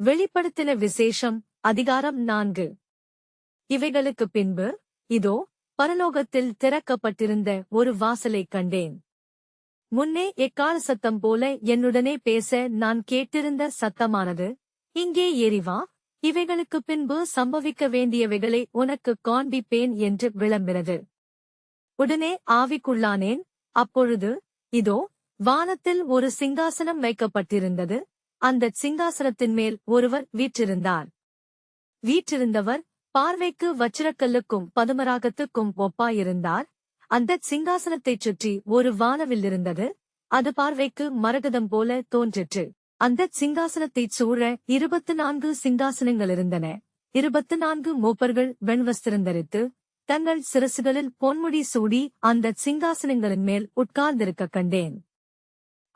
வெளிப்படுத்தின விசேஷம் அதிகாரம் நான்கு. இவைகளுக்கு பின்பு இதோ பரலோகத்தில் திறக்கப்பட்டிருந்த ஒரு வாசலைக் கண்டேன். முன்னே எக்கால சத்தம் போல என்னுடனே பேச நான் கேட்டிருந்த சத்தமானது இங்கே எரிவா இவைகளுக்கு பின்பு சம்பவிக்க வேண்டியவைகளை உனக்கு காண்பிப்பேன் என்று விளம்பினது. உடனே ஆவிக்குள்ளானேன் அப்பொழுது இதோ வானத்தில் ஒரு சிங்காசனம் வைக்கப்பட்டிருந்தது அந்தச் சிங்காசனத்தின் மேல் ஒருவர் வீற்றிருந்தார். வீற்றிருந்தவர் பார்வைக்கு வச்சிரக்கல்லுக்கும் பதுமராகத்துக்கும் ஒப்பாயிருந்தார். அந்தச் சிங்காசனத்தைச் சுற்றி ஒரு வானவில் இருந்தது. அது பார்வைக்கு மரகதம் போல தோன்றிற்று. அந்தச் சிங்காசனத்தைச் சூழ இருபத்து நான்கு சிங்காசனங்கள் இருந்தன. இருபத்து நான்கு மூப்பர்கள் வெண்வஸ்திரந்தரித்து தங்கள் சிரசுகளில் பொன்முடி சூடி அந்தச் சிங்காசனங்களின் மேல் உட்கார்ந்திருக்க கண்டேன்.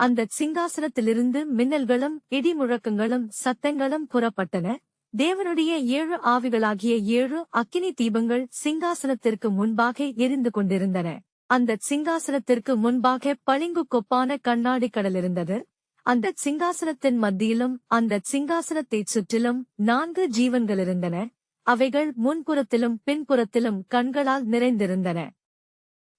அந்தச் சிங்காசனத்திலிருந்து மின்னல்களும் இடி முழக்கங்களும் சத்தங்களும் புறப்பட்டன. தேவனுடைய ஏழு ஆவிகளாகிய ஏழு அக்கினி தீபங்கள் சிங்காசனத்திற்கு முன்பாக எரிந்து கொண்டிருந்தன. அந்தச் சிங்காசனத்திற்கு முன்பாக பளிங்கு கொப்பான கண்ணாடி கடல் இருந்தது அந்தச் சிங்காசனத்தின் மத்தியிலும் அந்தச் சிங்காசனத்தைச் சுற்றிலும் நான்கு ஜீவன்கள் இருந்தன அவைகள் முன்புறத்திலும் பின்புறத்திலும் கண்களால் நிறைந்திருந்தன.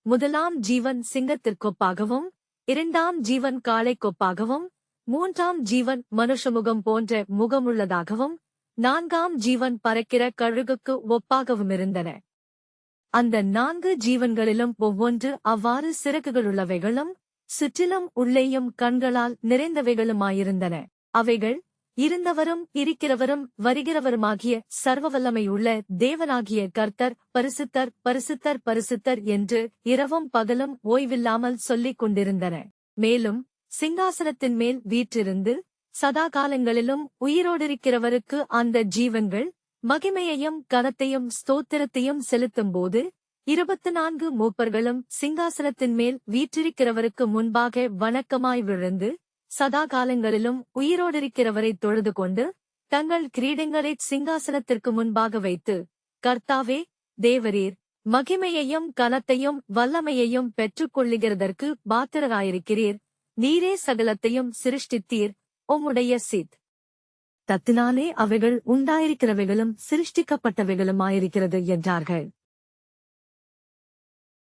முதலாம் ஜீவன் சிங்கத்திற்கொப்பாகவும் இரண்டாம் ஜீவன் காளைக்கொப்பாகவும் மூன்றாம் ஜீவன் மனுஷமுகம் போன்ற முகமுள்ளதாகவும் நான்காம் ஜீவன் பறக்கிற கழுகுக்கு ஒப்பாகவுமிருந்தன. அந்த நான்கு ஜீவன்களிலும் ஒவ்வொன்று அவ்வாறு சிறகுகளுள்ளவைகளும் சுற்றிலும் உள்ளேயும் கண்களால் நிறைந்தவைகளுமாயிருந்தன. அவைகள் இருந்தவரும் இருக்கிறவரும் வருகிறவருமாகிய சர்வவல்லமையுள்ள தேவனாகிய கர்த்தர் பரிசுத்தர் பரிசுத்தர் பரிசுத்தர் என்று இரவும் பகலும் ஓய்வில்லாமல் சொல்லிக் கொண்டிருந்தன. மேலும் சிங்காசனத்தின் மேல் வீற்றிருந்து சதா காலங்களிலும் உயிரோடிருக்கிறவருக்கு அந்த ஜீவன்கள் மகிமையையும் கனத்தையும் ஸ்தோத்திரத்தையும் செலுத்தும்போது இருபத்து நான்கு மூப்பர்களும் சிங்காசனத்தின் மேல் வீற்றிருக்கிறவருக்கு முன்பாக வணக்கமாய் விழுந்து சதா காலங்களிலும் உயிரோடிருக்கிறவரைத் தொழுது கொண்டு தங்கள் கிரீடங்களைச் சிங்காசனத்திற்கு முன்பாக வைத்து கர்த்தாவே தேவரீர் மகிமையையும் கனத்தையும் வல்லமையையும் பெற்றுக்கொள்ளுகிறதற்கு பாத்திரராயிருக்கிறீர். நீரே சகலத்தையும் சிருஷ்டித்தீர். உம்முடைய சித் தத்தினாலே அவைகள் உண்டாயிருக்கிறவைகளும் சிருஷ்டிக்கப்பட்டவைகளுமாயிருக்கிறது என்றார்கள்.